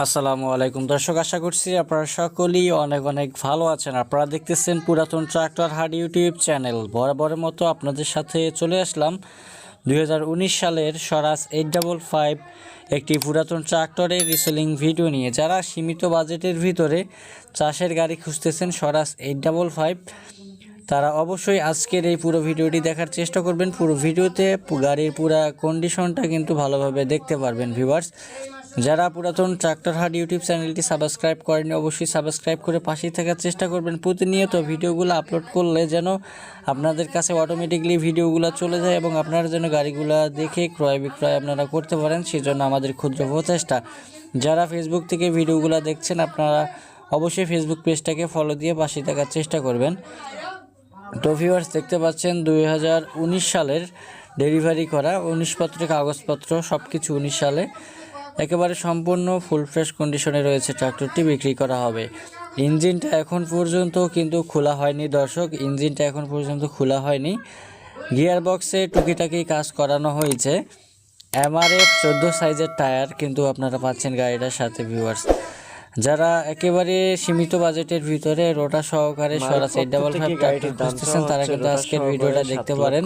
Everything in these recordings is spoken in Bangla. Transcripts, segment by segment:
আসসালামু আলাইকুম। দর্শক, আশা করছি আপনারা সকলেই অনেক অনেক ভালো আছেন। আপনারা দেখতেছেন পুরাতন ট্রাক্টর হাট ইউটিউব চ্যানেল। বরাবরের মতো আপনাদের সাথে চলে আসলাম। দু হাজার উনিশ সালের স্বরাজ এইট ডাবল ফাইভ একটি পুরাতন ট্রাক্টরের রিসেলিং ভিডিও নিয়ে। যারা সীমিত বাজেটের ভিতরে চাষের গাড়ি খুঁজতেছেন স্বরাজ এইট ডাবল ফাইভ, তারা অবশ্যই আজকের এই পুরো ভিডিওটি দেখার চেষ্টা করবেন। পুরো ভিডিওতে গাড়ির পুরা কন্ডিশনটা কিন্তু ভালোভাবে দেখতে পারবেন ভিউয়ার্স যারা পুরাতন ট্রাক্টর হাট ইউটিউব চ্যানেলটি সাবস্ক্রাইব করেনি অবশ্যই সাবস্ক্রাইব করে পাশেই থাকার চেষ্টা করবেন। প্রতিনিয়ত ভিডিওগুলো আপলোড করলে যেন আপনাদের কাছে অটোমেটিকলি ভিডিওগুলো চলে যায় এবং আপনারা যেন গাড়িগুলো দেখে ক্রয় বিক্রয় আপনারা করতে পারেন, সেজন্য আমাদের ক্ষুদ্র প্রচেষ্টা। যারা ফেসবুক থেকে ভিডিওগুলো দেখছেন, আপনারা অবশ্যই ফেসবুক পেজটাকে ফলো দিয়ে পাশে থাকার চেষ্টা করবেন। তো ভিউয়ার্স দেখতে পাচ্ছেন দুই হাজার উনিশ সালের ডেলিভারি করা উনিশপত্রের কাগজপত্র সব কিছু উনিশ সালে। একেবারে সম্পূর্ণ ফুল ফ্রেশ কন্ডিশনে রয়েছে ট্রাক্টরটি বিক্রি করা হবে। ইঞ্জিনটা এখন পর্যন্ত কিন্তু খোলা হয়নি দর্শক ইঞ্জিনটা এখন পর্যন্ত খোলা হয়নি। গিয়ার বক্সে টুকিটাকি কাজ করানো হয়েছে। এমআরএফ চোদ্দ সাইজের টায়ার কিন্তু আপনারা পাচ্ছেন গাড়িটার সাথে ভিউয়ার্স যারা একেবারে সীমিত বাজেটের ভিতরে রোটা সহকারে সরাসরি ডাবল ফাইভ ট্রাক্টর খুঁজতেছেন তারা কিন্তু আজকের ভিডিওটা দেখতে পারেন।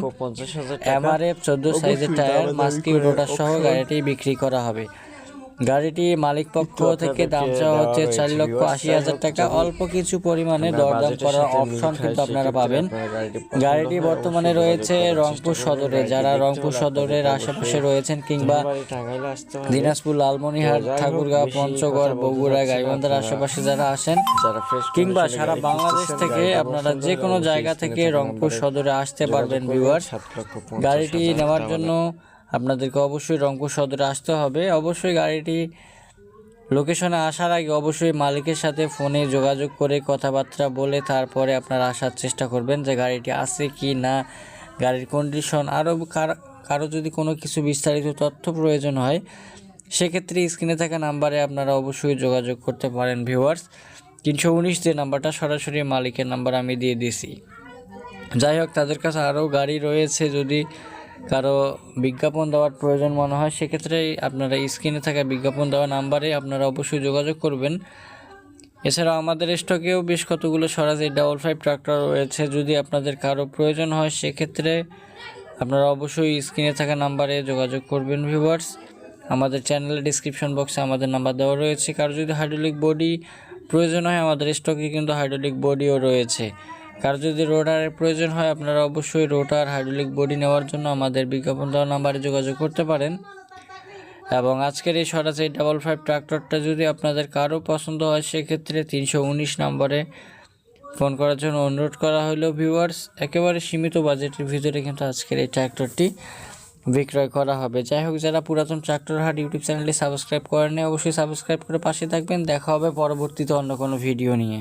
এমআরএফ চোদ্দ সাইজের টায়ার মাস্কি রোটার সহ গাড়িটি বিক্রি করা হবে। গাড়িটি মালিক পক্ষ থেকে দাম চাওয়া হচ্ছে চার লক্ষ আশি হাজার টাকা। অল্প কিছু পরিমাণে দরদাম করার অপশন কিন্তু আপনারা পাবেন। গাড়িটি বর্তমানে রয়েছে রংপুর সদরে। যারা রংপুর সদরের আশেপাশে রয়েছেন কিংবা দিনাজপুর লালমনিহাট ঠাকুরগাঁও পঞ্চগড় বগুড়া গাইবান্ধার আশেপাশে যারা আসেন কিংবা সারা বাংলাদেশ থেকে আপনারা যে কোনো জায়গা থেকে রংপুর সদরে আসতে পারবেন ভিউয়ার্স গাড়িটি নেওয়ার জন্য আপনাদেরকে অবশ্যই রংপুর সদরে আসতে হবে। অবশ্যই গাড়িটি লোকেশনে আসার আগে অবশ্যই মালিকের সাথে ফোনে যোগাযোগ করে কথাবার্তা বলে তারপরে আপনারা আসার চেষ্টা করবেন যে গাড়িটি আছে কি না, গাড়ির কন্ডিশন আরও কারও যদি কোনো কিছু বিস্তারিত তথ্য প্রয়োজন হয়, সেক্ষেত্রে স্ক্রিনে থাকা নাম্বারে আপনারা অবশ্যই যোগাযোগ করতে পারেন ভিউয়ার্স তিনশো উনিশ যে নাম্বারটা সরাসরি মালিকের নাম্বার আমি দিয়ে দিছি যাই হোক, তাদের কাছে আরও গাড়ি রয়েছে যদি কারও বিজ্ঞাপন দেওয়ার প্রয়োজন মনে হয়, সেক্ষেত্রে আপনারা স্ক্রিনে থাকা বিজ্ঞাপন দেওয়া নাম্বারে আপনারা অবশ্যই যোগাযোগ করবেন। এছাড়াও আমাদের স্টকেও বেশ কতগুলো সরাসরি ডাবল ফাইভ ট্রাক্টর রয়েছে। যদি আপনাদের কারও প্রয়োজন হয়, সেক্ষেত্রে আপনারা অবশ্যই স্ক্রিনে থাকা নাম্বারে যোগাযোগ করবেন, ভিউয়ার্স। আমাদের চ্যানেলের ডিসক্রিপশন বক্সে আমাদের নাম্বার দেওয়া রয়েছে। কারও যদি হাইড্রোলিক বডি প্রয়োজন হয়, আমাদের স্টকে কিন্তু হাইড্রোলিক বডিও রয়েছে। কারও যদি রোটারের প্রয়োজন হয়, আপনারা অবশ্যই রোটার, হাইড্রোলিক বডি নেওয়ার জন্য আমাদের বিজ্ঞাপন দেওয়া নাম্বারে যোগাযোগ করতে পারেন। এবং আজকের এই সরাসরি ডাবল ফাইভ ট্রাক্টরটা যদি আপনাদের কারও পছন্দ হয়, সেক্ষেত্রে তিনশো উনিশ নম্বরে ফোন করার জন্য অনুরোধ করা হলো ভিউয়ার্স একেবারে সীমিত বাজেটের ভিতরে কিন্তু আজকের এই ট্র্যাক্টরটি বিক্রয় করা হবে। যাই হোক, যারা পুরাতন ট্রাক্টর হাট ইউটিউব চ্যানেলটি সাবস্ক্রাইব করেনি অবশ্যই সাবস্ক্রাইব করে পাশে থাকবেন। দেখা হবে পরবর্তীতে অন্য কোনো ভিডিও নিয়ে।